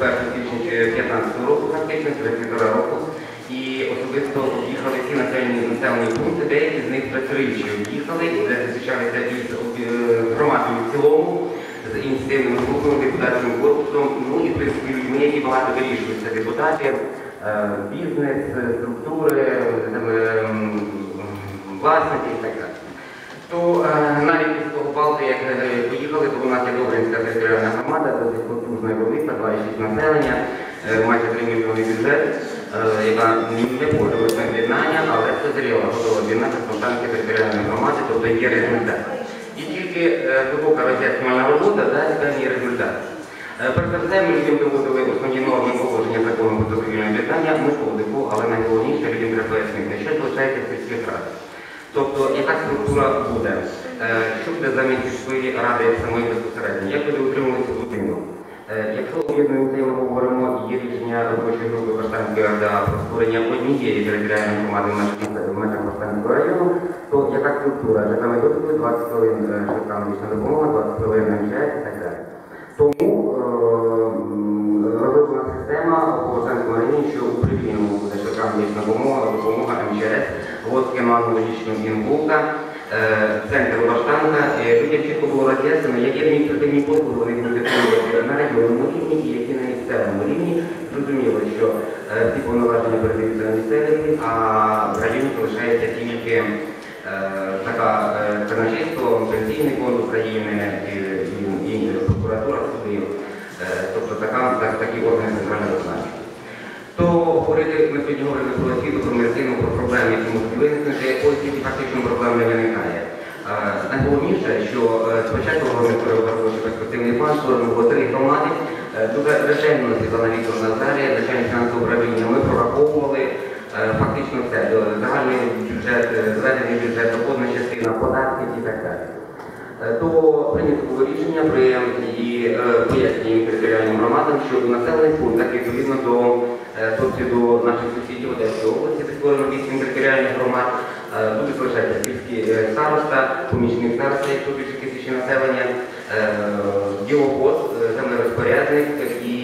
1 січня 2015 року, фактично, через півтора року. І особисто об'їхали всі населені населені пункти, деякі з них працюючі об'їхали, де зустрічалися із е, громадою в цілому, з ініціативним групами, депутатським корпусом, ну і в принципі людьми, які багато вирішуються депутатів, е, бізнес, е, структури, 2,6 населення, е, майже 3 мільйони бюджет, е, яка не на об'єднання, але це зріла готова об'єднати Полтавської територіальної громади, тобто є результат. І тільки е, глибока роз'яснювальна робота дасть певні результати. Е, Перш за все, ми людям доводили основні норми положення закону про добровільне об'єднання, методику, але найголовніше людям треба пояснити, що залишається сільських радах. Тобто, яка структура буде, що буде замість сільської ради самої безпосередньо, як буде утримуватися будинок. Е, Якщо об'єднуємося і ми говоримо, є рішення робочої групи Баштанської РДА про створення однієї територіальної громади в межах в межах Баштанського району, то яка структура? Така методика 20 хвилин е, швидка медична допомога, 20 хвилин МЧС і так далі. Тому е, розроблена система по Баштанському районі, що у Привільному буде швидка медична допомога, допомога МЧС, аналогічно інбулка, е, центр Баштанка. Е, Людям чітко було роз'яснено, які адміністративні послуги вони на районному рівні і які на місцевому рівні. Зрозуміло, що е, ці повноваження передаються на місцевий а в районі залишається тільки е, така казначейство, пенсійний фонд України і, прокуратура судів. Тобто такі органи центрального значення. То говорити, ми сьогодні говорили про освіту, про медицину, про проблеми, які можуть виникнути, ось ці фактично проблем не виникає. Е, Найголовніше, що е, спочатку головне переговорювати було три громади. Е, Дуже ретельно Світлана Вікторовна Назарія, начальник фінансового управління, ми прораховували е, фактично все, загальний бюджет, е, зведений бюджет, доходна частина, податки і так далі. Е, то прийнято рішення при і е, поясненні територіальним громадам, що у населених пунктах відповідно до е, досвіду наших сусідів Одеської області, створено вісім територіальних громад, е, будуть лишати сільські е, староста, помічник староста, якщо більше тисячі населення, е, діловод, е, землерозпорядник і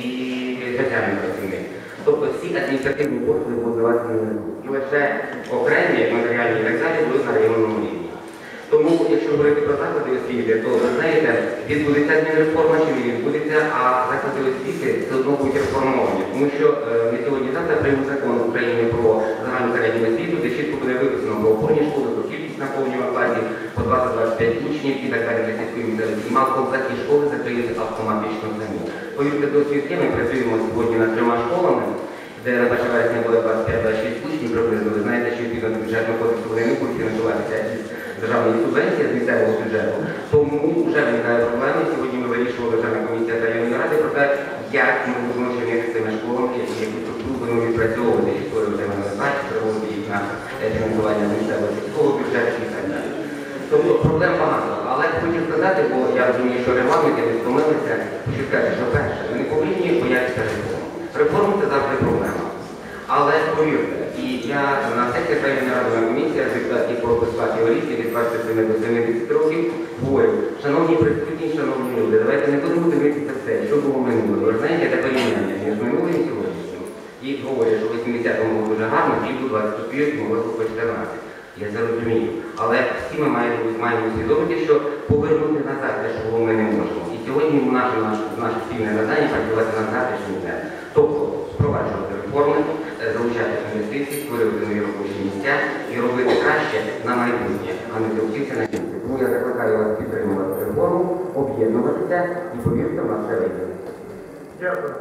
соціальний працівник. Тобто всі адміністративні послуги будуть давати і лише окремі матеріальні і так будуть на районному рівні. Тому, якщо говорити про заклади освіти, то ви знаєте, відбудеться адмінреформа чи не відбудеться, а заклади освіти все одно будуть реформовані. Тому що е, ми сьогодні завтра приймемо закон України про загальну середню освіту, де чітко буде виписано про опорні школи, про кількість наповнювання класів, по 20-25 учнів і так далі для сільської місцевості. Мало такі школи. Повірте, досвід є, ми працюємо сьогодні над трьома школами де на 1 вересня буде 25-26 учнів приблизно. Ви знаєте, що відповідно до бюджетного кодексу вони не будуть фінансуватися із державної субвенції з місцевого бюджету. Тому вже виникає проблема. Сьогодні ми вирішували державна комісія районної ради про те, як ми будемо чинити з цими школами, які будемо відпрацьовувати, чи створювати мене переводити їх на фінансування місцевого сільського бюджету і так далі. Тобто проблем багато. Сказати, бо я розумію, що регламент, я стомилися, хочу сказати, що перше, ми не повинні боятися реформ. Реформи це завжди проблема. Але повірте, і я на сесії Радової комісії депутатів по безплаті горіхи від 27 до 70 років говорю, шановні присутні, шановні люди, давайте не будемо дивитися все, що було минуле. Ви знаєте, це порівняння між минулим і сьогоднішнім. І говорять, що в 80-му було дуже гарно, тільки 20 копійок могли по 14. Я це розумію. Але всі ми маємо, маємо усвідомити, що повернути назад те, що було ми не можемо. І сьогодні наше, наше, спільне завдання працювати на завтрашній день. Тобто впроваджувати реформи, е, залучати інвестиції, створювати нові робочі місця і робити краще на майбутнє, а не залучитися на місці. Тому я закликаю вас підтримувати реформу, об'єднуватися і повірте, в нас все вийде. Дякую.